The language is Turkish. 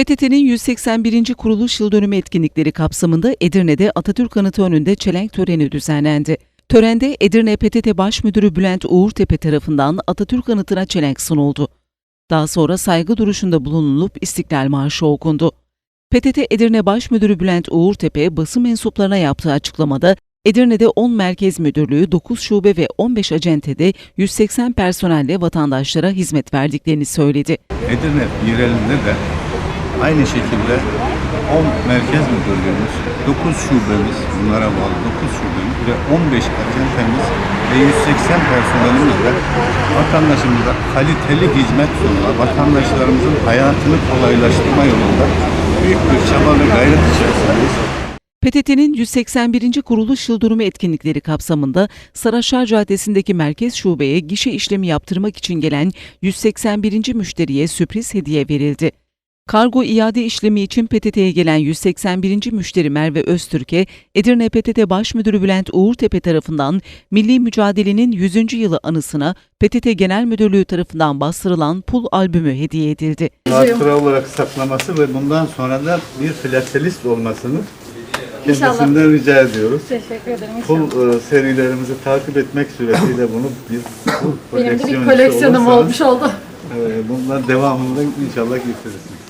PTT'nin 181. kuruluş yıl dönümü etkinlikleri kapsamında Edirne'de Atatürk Anıtı önünde çelenk töreni düzenlendi. Törende Edirne PTT Baş Müdürü Bülent Uğurtepe tarafından Atatürk Anıtı'na çelenk sunuldu. Daha sonra saygı duruşunda bulunulup İstiklal Marşı okundu. PTT Edirne Baş Müdürü Bülent Uğurtepe basın mensuplarına yaptığı açıklamada Edirne'de 10 merkez müdürlüğü, 9 şube ve 15 acentede 180 personelle vatandaşlara hizmet verdiklerini söyledi. Edirne yerelinde de aynı şekilde 10 merkez müdürlüğümüz, 9 şubemiz, bunlara bağlı 9 şubemiz ve 15 acentemiz ve 180 personelimizle vatandaşımıza kaliteli hizmet sunma, vatandaşlarımızın hayatını kolaylaştırma yolunda büyük bir çaba ve gayret içerisindeyiz. PTT'nin 181. kuruluş yıl dönümü etkinlikleri kapsamında Saraçlar Caddesi'ndeki merkez şubeye gişe işlemi yaptırmak için gelen 181. müşteriye sürpriz hediye verildi. Kargo iade işlemi için PTT'ye gelen 181. müşteri Merve Öztürk'e Edirne PTT Baş Müdürü Bülent Uğurtepe tarafından Milli Mücadele'nin 100. yılı anısına PTT Genel Müdürlüğü tarafından bastırılan pul albümü hediye edildi. Hatıra olarak saklaması ve bundan sonra da bir filatelist olmasını İnşallah. kendisinden rica ediyoruz. Teşekkür ederim Pul inşallah. e, serilerimizi takip etmek suretiyle bunu bir pul Benim de bir koleksiyonum olursanız, olmuş oldu. e, bundan devamında inşallah getiririz.